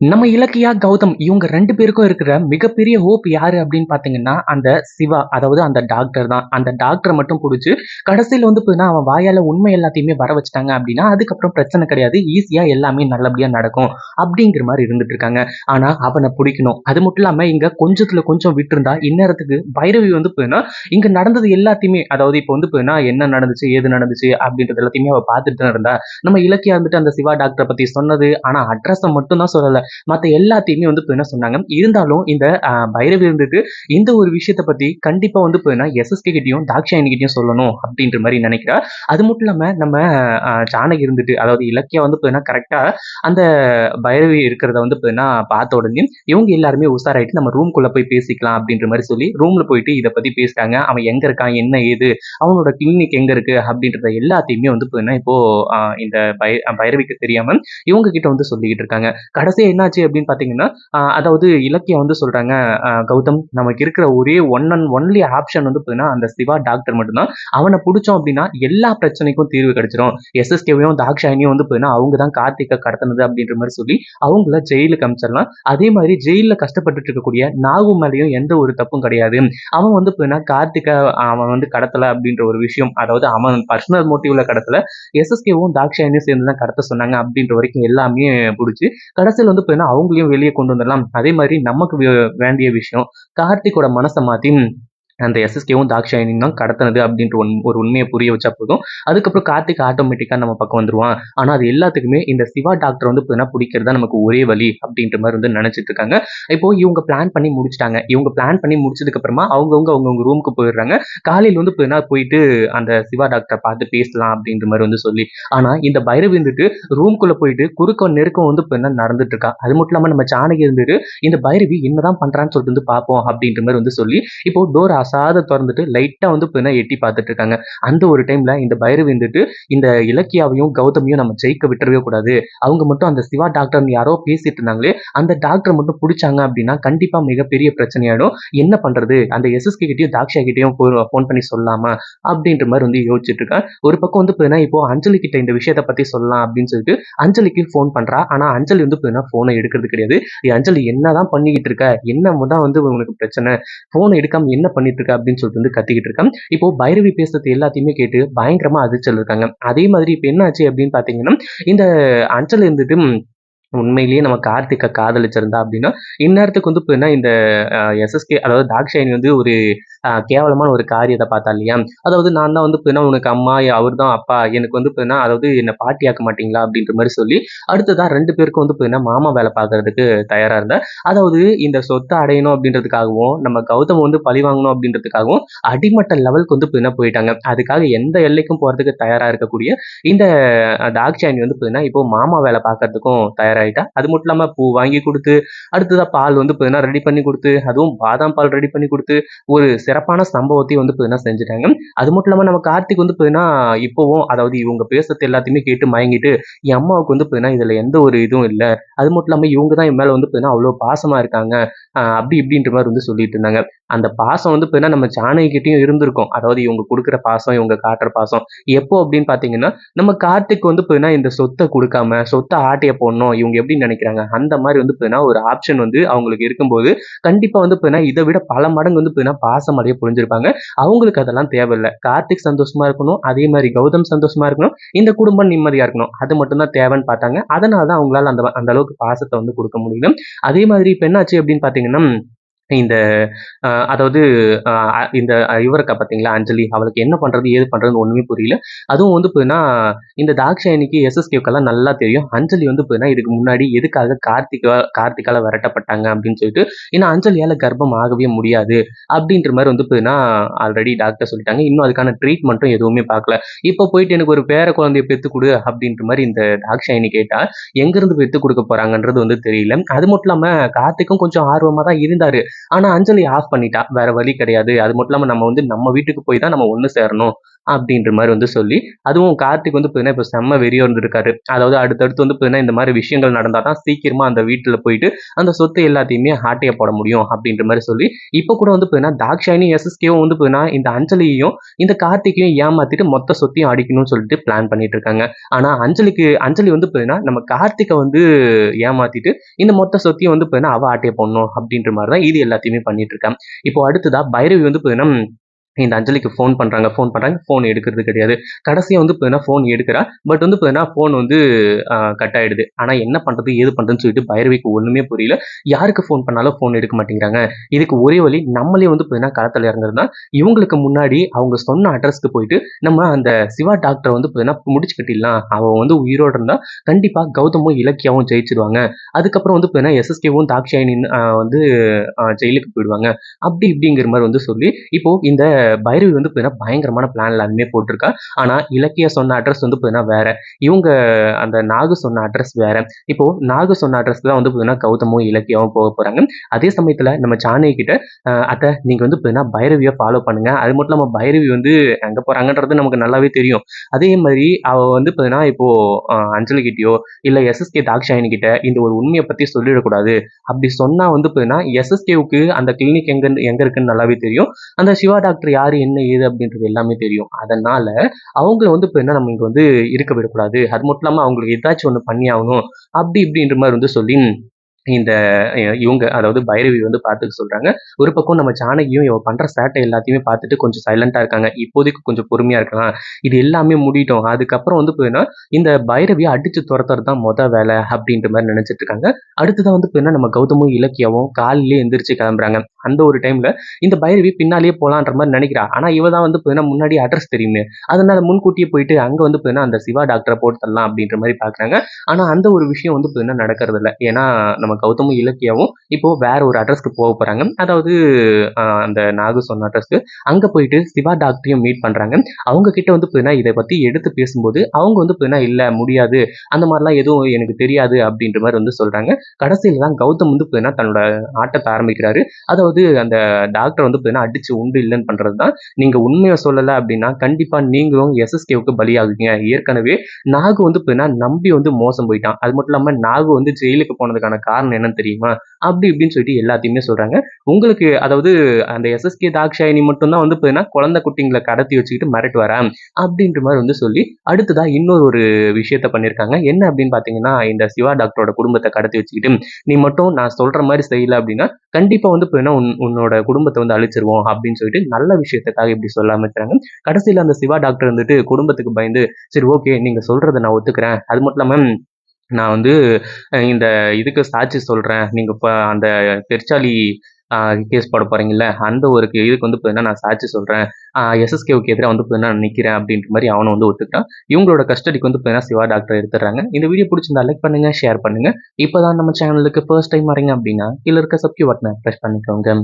நம்ம இலக்கியா கௌதம் இவங்க ரெண்டு பேருக்கும் இருக்கிற மிகப்பெரிய ஹோப் யாரு அப்படின்னு பாத்தீங்கன்னா அந்த சிவா அதாவது அந்த டாக்டர் தான். அந்த டாக்டரை மட்டும் பிடிச்சி கடைசியில் வந்து பார்த்தீங்கன்னா அவன் வாயால உண்மை எல்லாத்தையுமே வர வச்சுட்டாங்க அப்படின்னா அதுக்கப்புறம் பிரச்சனை கிடையாது. ஈஸியா எல்லாமே நல்லபடியா நடக்கும் அப்படிங்கிற மாதிரி இருந்துட்டு இருக்காங்க. ஆனா அவனை பிடிக்கணும். அது மட்டும் இல்லாம இங்க கொஞ்சத்துல கொஞ்சம் விட்டுருந்தா இந்நேரத்துக்கு பைரவி வந்து பார்த்தீங்கன்னா இங்க நடந்தது எல்லாத்தையுமே அதாவது இப்போ வந்து பார்த்தீங்கன்னா என்ன நடந்துச்சு ஏது நடந்துச்சு அப்படின்றது எல்லாத்தையுமே அவ பார்த்துட்டு தான் இருந்தா நம்ம இலக்கியா இருந்துட்டு அந்த சிவா டாக்டரை பத்தி சொன்னது ஆனா அட்ரஸை மட்டும் தான் சொல்லலை. மற்ற எல்லாத்தையுமே வந்து இப்போ என்ன சொன்னாங்க? இருந்தாலும் இந்த பைரவி இருந்துட்டு இந்த ஒரு விஷயத்தை பத்தி கண்டிப்பா வந்து இப்போ எஸ்எஸ்கே கிட்டையும் தாக்ஷாயணி கிட்டையும் சொல்லணும் அப்படின்ற மாதிரி நினைக்கிறா. அது மட்டும் இல்லாம நம்ம ஜானகி இருந்துட்டு அதாவது இலக்கியா வந்து இப்போ கரெக்டா அந்த பைரவி இருக்கிறத வந்து இப்போ பார்த்த உடனே இவங்க எல்லாருமே உஷாராயிட்டு நம்ம ரூம்குள்ள போய் பேசிக்கலாம் அப்படின்ற மாதிரி சொல்லி ரூம்ல போயிட்டு இதை பத்தி பேசிட்டாங்க அவன் எங்க இருக்கான்? என்ன ஏது? அவனோட கிளினிக் எங்க இருக்கு? அப்படின்றத எல்லாத்தையுமே வந்து இப்போ இந்த பைரவிக்கு தெரியாம இவங்க கிட்ட வந்து சொல்லிக்கிட்டு இருக்காங்க. கடைசியா என்னாச்சு அப்படின்னு பார்த்தீங்கன்னா அதாவது இலக்கியம் வந்து சொல்றாங்க கௌதம். நமக்கு இருக்கிற ஒரே ஒன் அண்ட் ஒன்லி ஆப்ஷன் வந்து பார்த்தீங்கன்னா அந்த சிவா டாக்டர் மட்டும்தான். அவனை பிடிச்சோம் அப்படின்னா எல்லா பிரச்சனைக்கும் தீர்வு கிடைச்சிரும். எஸ்எஸ்கேவையும் தாக்ஷாயினியும் வந்து பார்த்தீங்கன்னா அவங்க தான் கார்த்திகை கடத்தினது அப்படின்ற மாதிரி சொல்லி அவங்கள ஜெயிலுக்கு அமிச்சிடலாம். அதே மாதிரி ஜெயிலில் கஷ்டப்பட்டு இருக்கக்கூடிய நாகு மேலேயும் எந்த ஒரு தப்பும் கிடையாது. அவன் வந்து பார்த்தீங்கன்னா கார்த்திகை அவன் வந்து கடத்தலை அப்படின்ற ஒரு விஷயம் அதாவது அவன் பர்சனல் மோட்டிவ்ல கடத்தலை. எஸ்எஸ்கேவும் தாக்ஷாயினியும் சேர்ந்து தான் கடத்த சொன்னாங்க அப்படின்ற வரைக்கும் எல்லாமே பிடிச்சி கடைசியில் வந்து வேணா அவங்களையும் வெளியே கொண்டு வந்துடலாம். அதே மாதிரி நமக்கு வேண்டிய விஷயம் கார்த்திகோட மனசை மாற்றி அந்த எஸ்எஸ்கேவும் தாக்ஷாயினியும் தான் கடத்தினது அப்படின்ற ஒன் ஒரு உண்மையை புரிய வச்சா போதும். அதுக்கப்புறம் கார்த்திக் ஆட்டோமேட்டிக்காக நம்ம பக்கம் வந்துருவான். ஆனால் அது எல்லாத்துக்குமே இந்த சிவா டாக்டர் வந்து பார்த்தீங்கன்னா பிடிக்கிறதா நமக்கு ஒரே வழி அப்படின்ற மாதிரி வந்து நினச்சிட்டு இருக்காங்க. இப்போ இவங்க பிளான் பண்ணி முடிச்சிட்டாங்க. இவங்க பிளான் பண்ணி முடிச்சதுக்கு அப்புறமா அவங்கவுங்க அவங்கவுங்க ரூமுக்கு போயிடுறாங்க. காலையில் வந்து பார்த்தீங்கன்னா போயிட்டு அந்த சிவா டாக்டரை பார்த்து பேசலாம் அப்படின்ற மாதிரி வந்து சொல்லி ஆனால் இந்த பைரவி இருந்துட்டு ரூம்குள்ளே போயிட்டு குறுக்க நெருக்கம் வந்து இப்போ நடந்துட்டு இருக்கா? அது மட்டும் இல்லாமல் நம்ம சாணகி இருந்துட்டு இந்த பைரவி என்னதான் பண்றான்னு சொல்லிட்டு வந்து பார்ப்போம் அப்படின்ற மாதிரி வந்து சொல்லி இப்போ டோர் அசாத திறந்துட்டு லைட்டாக வந்து இப்போ எட்டி பார்த்துட்டு இருக்காங்க. அந்த ஒரு டைம்ல இந்த பைரவி வந்துட்டு இந்த இலக்கியாவையும் கௌதமியும் நம்ம ஜெயிக்க விட்டுறவே கூடாது. அவங்க மட்டும் அந்த சிவா டாக்டர் யாரோ பேசிட்டு இருந்தாங்களே அந்த டாக்டர் மட்டும் பிடிச்சாங்க அப்படின்னா கண்டிப்பா மிகப்பெரிய பிரச்சனையாயிடும். என்ன பண்றது? அந்த எஸ்எஸ்கே கிட்டயும் தாக்ஷா கிட்டேயும் ஃபோன் பண்ணி சொல்லாமா? அப்படின்ற மாதிரி வந்து யோசிச்சுட்டு இருக்கேன் ஒரு பக்கம் வந்து இப்போ அஞ்சலி கிட்ட இந்த விஷயத்த பத்தி சொல்லலாம் அப்படின்னு சொல்லிட்டு அஞ்சலிக்கு ஃபோன் பண்றா. ஆனா அஞ்சலி வந்து போனை எடுக்கிறது கிடையாது. அஞ்சலி என்னதான் பண்ணிக்கிட்டு இருக்க? என்ன தான் வந்து உனக்கு பிரச்சனை? போனை எடுக்காம என்ன பண்ணிட்டு இருக்கா அப்படின்னு சொல்லிட்டு வந்து கத்திக்கிட்டு இருக்கான் இப்போ பைரவி பேசுறது எல்லாத்தையுமே கேட்டு பயங்கரமா அதிர்ச்சல் இருக்காங்க. அதே மாதிரி இப்போ என்ன ஆச்சு அப்படின்னு பாத்தீங்கன்னா இந்த அஞ்சல் இருந்துட்டு உண்மையிலேயே நம்ம கார்த்திகை காதலிச்சிருந்தா அப்படின்னா இந்நேரத்துக்கு வந்து இப்போ என்ன இந்த எஸ்எஸ்கே அதாவது தாக்ஷாயினி வந்து ஒரு கேவலமான ஒரு காரியத்தை பார்த்தா இல்லையா? அதாவது நான் தான் வந்து பார்த்தீங்கன்னா உனக்கு அம்மா அவர் தான் அப்பா எனக்கு வந்து பார்த்தீங்கன்னா அதாவது என்னை பாட்டியாக்க மாட்டீங்களா அப்படின்ற மாதிரி சொல்லி அடுத்ததான் ரெண்டு பேருக்கும் வந்து பார்த்தீங்கன்னா மாமா வேலை பார்க்கறதுக்கு தயாராக இருந்தேன் அதாவது இந்த சொத்தை அடையணும் அப்படின்றதுக்காகவும் நம்ம கௌதம் வந்து பழி வாங்கணும் அப்படின்றதுக்காகவும் அடிமட்ட லெவலுக்கு வந்து பார்த்தீங்கன்னா போயிட்டாங்க. அதுக்காக எந்த எல்லைக்கும் போகிறதுக்கு தயாராக இருக்கக்கூடிய இந்த தாக்ஷாயினி வந்து பார்த்தீங்கன்னா இப்போ மாமா வேலை பார்க்கறதுக்கும் தயாராயிட்டா. அது மட்டும் இல்லாமல் பூ வாங்கி கொடுத்து அடுத்ததாக பால் வந்து பார்த்தீங்கன்னா ரெடி பண்ணி கொடுத்து அதுவும் பாதாம் பால் ரெடி பண்ணி கொடுத்து ஒரு சிறப்பான சம்பவத்தையும் வந்து பார்த்தீங்கன்னா செஞ்சுட்டாங்க. அது மட்டும் இல்லாமல் நம்ம கார்த்திக் வந்து பார்த்தீங்கன்னா இப்போவும் அதாவது இவங்க பேசுறது எல்லாத்தையுமே கேட்டு மயங்கிட்டு என் அம்மாவுக்கு வந்து பார்த்தீங்கன்னா இதில் எந்த ஒரு இதுவும் இல்லை. அது மட்டும் இல்லாமல் இவங்க தான் என் மேலே வந்து பார்த்தீங்கன்னா அவ்வளோ பாசமாக இருக்காங்க. அப்படி இப்படின்ற மாதிரி வந்து சொல்லிட்டு இருந்தாங்க. அந்த பாசம் வந்து பார்த்தீங்கன்னா நம்ம ஜானகிட்டையும் இருந்திருக்கும். அதாவது இவங்க கொடுக்குற பாசம் இவங்க காட்டுற பாசம் எப்போ அப்படின்னு பார்த்தீங்கன்னா நம்ம கார்த்திக் வந்து பார்த்தீங்கன்னா இந்த சொத்தை கொடுக்காம சொத்தை ஆட்டைய போடணும் இவங்க எப்படி நினைக்கிறாங்க? அந்த மாதிரி வந்து பார்த்தீங்கன்னா ஒரு ஆப்ஷன் வந்து அவங்களுக்கு இருக்கும்போது கண்டிப்பாக வந்து பார்த்தீங்கன்னா இதை விட பல மடங்கு வந்து பார்த்தீங்கன்னா பாசம் அடைய புரிஞ்சிருப்பாங்க. அவங்களுக்கு அதெல்லாம் தேவையில்லை. கார்த்திக் சந்தோஷமா இருக்கணும் அதே மாதிரி கௌதம் சந்தோஷமா இருக்கணும் இந்த குடும்பம் நிம்மதியா இருக்கணும். அது மட்டும்தான் தேவைன்னு பார்த்தாங்க. அதனால தான் அவங்களால அந்த அந்த அளவுக்கு பாசத்தை வந்து கொடுக்க முடியும் அதே மாதிரி இப்போ என்னாச்சு அப்படின்னு பார்த்தீங்கன்னா இந்த அதாவது இந்த இவருக்கா பார்த்தீங்களா அஞ்சலி அவளுக்கு என்ன பண்ணுறது ஏது பண்ணுறதுன்னு ஒன்றுமே புரியல. அதுவும் வந்து பார்த்தீங்கன்னா இந்த தாக்ஷாயணிக்கு எஸ்எஸ்கேவுக்கெல்லாம் நல்லா தெரியும். அஞ்சலி வந்து பார்த்தீங்கன்னா இதுக்கு முன்னாடி எதுக்காக கார்த்திகா கார்த்திகால விரட்டப்பட்டாங்க அப்படின்னு சொல்லிட்டு ஏன்னா அஞ்சலியால் கர்ப்பம் ஆகவே முடியாது அப்படின்ற மாதிரி வந்து பார்த்தீங்கன்னா ஆல்ரெடி டாக்டர் சொல்லிட்டாங்க. இன்னும் அதுக்கான ட்ரீட்மெண்ட்டும் எதுவுமே பார்க்கல இப்போ போயிட்டு எனக்கு ஒரு பேர குழந்தைய பெற்று கொடு அப்படின்ற மாதிரி இந்த தாக்ஷாயணி கேட்டால் எங்கேருந்து பெற்று கொடுக்க போகிறாங்கன்றது வந்து தெரியல. அது மட்டும் இல்லாமல் கார்த்திக்கும் கொஞ்சம் ஆர்வமாக தான் இருந்தார். ஆனால் அஞ்சலி ஆஃப் பண்ணிட்டா. வேற வழி கிடையாது. அது மட்டும் இல்லாமல் நம்ம வந்து நம்ம வீட்டுக்கு போய் தான் நம்ம ஒன்று சேரணும். அப்படின்ற மாதிரி வந்து சொல்லி அதுவும் கார்த்திக் வந்து பார்த்தீங்கன்னா இப்போ செம்ம வெறியோ இருந்திருக்காரு. அதாவது அடுத்தடுத்து வந்து பார்த்தீங்கன்னா இந்த மாதிரி விஷயங்கள் நடந்தால் தான் சீக்கிரமாக அந்த வீட்டில் போயிட்டு அந்த சொத்து எல்லாத்தையுமே ஆட்டைய போட முடியும் அப்படின்ற மாதிரி சொல்லி இப்போ கூட வந்து பார்த்தீங்கன்னா தாக்ஷாயினி எஸ்எஸ்கேவும் வந்து பார்த்தீங்கன்னா இந்த அஞ்சலியையும் இந்த கார்த்திகையும் ஏமாத்திட்டு மொத்த சொத்தையும் அடிக்கணும்னு சொல்லிட்டு பிளான் பண்ணிட்டு இருக்காங்க. ஆனால் அஞ்சலிக்கு அஞ்சலி வந்து பார்த்தீங்கன்னா நம்ம கார்த்திகை வந்து ஏமாத்திட்டு இந்த மொத்த சொத்தையும் வந்து பார்த்தீங்கன்னா அவ ஆட்டையை போடணும் அப்படின்ற மாதிரி தான் இது எல்லாத்தையுமே பண்ணிட்டு இருக்கான் இப்போ அடுத்ததா பைரவி வந்து பார்த்தீங்கன்னா இந்த அஞ்சலிக்கு ஃபோன் பண்ணுறாங்க ஃபோன் பண்ணுறாங்க ஃபோன் எடுக்கிறது கிடையாது. கடைசியாக வந்து பார்த்தீங்கன்னா ஃபோன் எடுக்கிறா. பட் வந்து பார்த்தீங்கன்னா ஃபோன் வந்து கட் ஆகிடுது ஆனால் என்ன பண்ணுறது ஏது பண்ணுறதுன்னு சொல்லிட்டு பைரவிக்கு ஒன்றுமே புரியல. யாருக்கு ஃபோன் பண்ணாலும் ஃபோன் எடுக்க மாட்டேங்கிறாங்க. இதுக்கு ஒரே வழி நம்மளே வந்து பார்த்தீங்கன்னா களத்தில் இறங்குறதுனா இவங்களுக்கு முன்னாடி அவங்க சொன்ன அட்ரஸ்க்கு போயிட்டு நம்ம அந்த சிவா டாக்டரை வந்து பார்த்தீங்கன்னா முடிச்சு கட்டிடலாம். அவன் வந்து உயிரோடு இருந்தால் கண்டிப்பாக கௌதமும் இலக்கியாவும் ஜெயிச்சிருவாங்க. அதுக்கப்புறம் வந்து பார்த்தீங்கன்னா எஸ்எஸ்கேவும் தாக்ஷாயினின் வந்து ஜெயிலுக்கு போயிடுவாங்க. அப்படி இப்படிங்கிற மாதிரி வந்து சொல்லி இப்போது இந்த பைரவி வந்து பார்த்தீங்கன்னா பயங்கரமான பிளான் எல்லாமே போட்டிருக்கா. ஆனால் இலக்கிய சொன்ன அட்ரஸ் வந்து பார்த்தீங்கன்னா வேற. இவங்க அந்த நாகு சொன்ன அட்ரஸ் வேற. இப்போ நாகு சொன்ன அட்ரஸ் தான் வந்து பார்த்தீங்கன்னா கௌதமும் இலக்கியாவும் போக போறாங்க. அதே சமயத்தில் நம்ம சாணி கிட்ட அத்தை நீங்க வந்து பார்த்தீங்கன்னா பைரவியை ஃபாலோ பண்ணுங்க. அது மட்டும் இல்லாமல் பைரவி வந்து எங்கே போறாங்கன்றது நமக்கு நல்லாவே தெரியும். அதே மாதிரி அவ வந்து பார்த்தீங்கன்னா இப்போ அஞ்சலி கிட்டயோ இல்லை எஸ்எஸ்கே தாக்ஷாயினி கிட்ட இந்த ஒரு உண்மையை பத்தி சொல்லிடக்கூடாது. அப்படி சொன்னா வந்து பார்த்தீங்கன்னா எஸ்எஸ்கேவுக்கு அந்த கிளினிக் எங்கே எங்க இருக்குன்னு நல்லாவே தெரியும். அந்த சிவா டாக்டர் யார் என்ன ஏது அப்படின்றது எல்லாமே தெரியும். அதனால அவங்கள வந்து இப்போ என்ன நம்ம இங்கே வந்து இருக்க விடக்கூடாது. அது மட்டும் இல்லாமல் அவங்களுக்கு ஏதாச்சும் ஒன்று பண்ணி ஆகணும் அப்படி இப்படின்ற மாதிரி வந்து சொல்லி இந்த இவங்க அதாவது பைரவி வந்து பார்த்துக்க சொல்றாங்க ஒரு பக்கம் நம்ம சாணகியும் இவன் பண்ற சேட்டை எல்லாத்தையுமே பார்த்துட்டு கொஞ்சம் சைலண்டா இருக்காங்க இப்போதைக்கு கொஞ்சம் பொறுமையா இருக்கலாம் இது எல்லாமே முடிட்டோம் அதுக்கப்புறம் வந்து போயின்னா இந்த பைரவியை அடிச்சு துரத்துறது தான் மொதல் வேலை அப்படின்ற மாதிரி நினைச்சிட்டு இருக்காங்க. அடுத்ததான் வந்து போயின்னா நம்ம கௌதமும் இலக்கியாவும் காலிலே எந்திரிச்சு கிளம்புறாங்க. அந்த ஒரு டைம்ல இந்த பைரவி பின்னாலேயே போலான்ற மாதிரி நினைக்கிறா. ஆனா இவ தான் வந்து போயின்னா முன்னாடி அட்ரஸ் தெரியுமே. அதனால முன்கூட்டியே போயிட்டு அங்க வந்து போயின்னா அந்த சிவா டாக்டரை போட்டு தரலாம் அப்படின்ற மாதிரி பாக்குறாங்க. ஆனா அந்த ஒரு விஷயம் வந்து போயின்னா நடக்கிறது இல்லை ஏன்னா நம்ம கௌதமும் இலக்கியாவும் இப்போ வேற ஒரு அட்ரஸ்க்கு போக போறாங்க. அதாவது அந்த நாகு சொன்ன அட்ரஸ்க்கு அங்க போயிட்டு சிவா டாக்டரையும் மீட் பண்றாங்க. அவங்க கிட்ட வந்து பார்த்தீங்கன்னா இதை பத்தி எடுத்து பேசும்போது அவங்க வந்து போயினா இல்ல முடியாது. அந்த மாதிரிலாம் எதுவும் எனக்கு தெரியாது அப்படின்ற மாதிரி வந்து சொல்றாங்க. கடைசியில தான் கௌதம் வந்து போயினா தன்னோட ஆட்டத்தை ஆரம்பிக்கிறாரு. அதாவது அந்த டாக்டர் வந்து பார்த்தீங்கன்னா அடிச்சு உண்டு இல்லைன்னு பண்றது தான். நீங்க உண்மையை சொல்லலை அப்படின்னா கண்டிப்பா நீங்களும் எஸ்எஸ்கேவுக்கு பலியாகுங்க ஏற்கனவே நாகு வந்து போயினா நம்பி வந்து மோசம் போயிட்டான். அது மட்டும் இல்லாம நாகு வந்து ஜெயிலுக்கு போனதுக்கான காரணம் என்னன்னு தெரியுமா? அப்படி இப்படின்னு சொல்லிட்டு எல்லாத்தையுமே சொல்றாங்க. உங்களுக்கு அதாவது அந்த எஸ்எஸ்கே தாக்ஷாயினி மட்டும்தான் வந்து பார்த்தீங்கன்னா குழந்தை குட்டிங்களை கடத்தி வச்சுக்கிட்டு மிரட்டு வரேன் அப்படின்ற மாதிரி வந்து சொல்லி அடுத்ததா இன்னொரு ஒரு விஷயத்த பண்ணியிருக்காங்க. என்ன அப்படின்னு பார்த்தீங்கன்னா இந்த சிவா டாக்டரோட குடும்பத்தை கடத்தி வச்சுக்கிட்டு நீ மட்டும் நான் சொல்ற மாதிரி செய்யல அப்படின்னா கண்டிப்பா வந்து பார்த்தீங்கன்னா உன் உன்னோட குடும்பத்தை வந்து அழிச்சிருவோம் அப்படின்னு சொல்லிட்டு நல்ல விஷயத்துக்காக இப்படி சொல்ல ஆரம்பிச்சாங்க கடைசியில் அந்த சிவா டாக்டர் வந்துட்டு குடும்பத்துக்கு பயந்து சரி ஓகே நீங்க சொல்றதை நான் ஒத்துக்கிறேன். அது மட்டும் இல்லாமல் நான் வந்து இந்த இதுக்கு சாட்சி சொல்கிறேன் நீங்கள் இப்போ அந்த பெருச்சாளி கேஸ் போட போகிறீங்கல்ல அந்த ஒரு இதுக்கு வந்து பார்த்தீங்கன்னா நான் சாட்சி சொல்கிறேன் எஸ்எஸ்கேவுக்கு எதிராக வந்து பார்த்தீங்கன்னா நான் நிற்கிறேன் அப்படின்ற மாதிரி அவனை வந்து ஒத்துக்கிட்டான். இவங்களோட கஸ்டடிக்கு வந்து பார்த்தீங்கன்னா சிவா டாக்டர் எடுத்துடுறாங்க. இந்த வீடியோ பிடிச்சிருந்தா லைக் பண்ணுங்கள் ஷேர் பண்ணுங்கள் இப்போ தான் நம்ம சேனலுக்கு ஃபர்ஸ்ட் டைம் வரீங்க அப்படின்னா கீழே இருக்க சப்ஸ்கிரைப் பட்டனை ப்ரெஸ் பண்ணிக்கோங்க.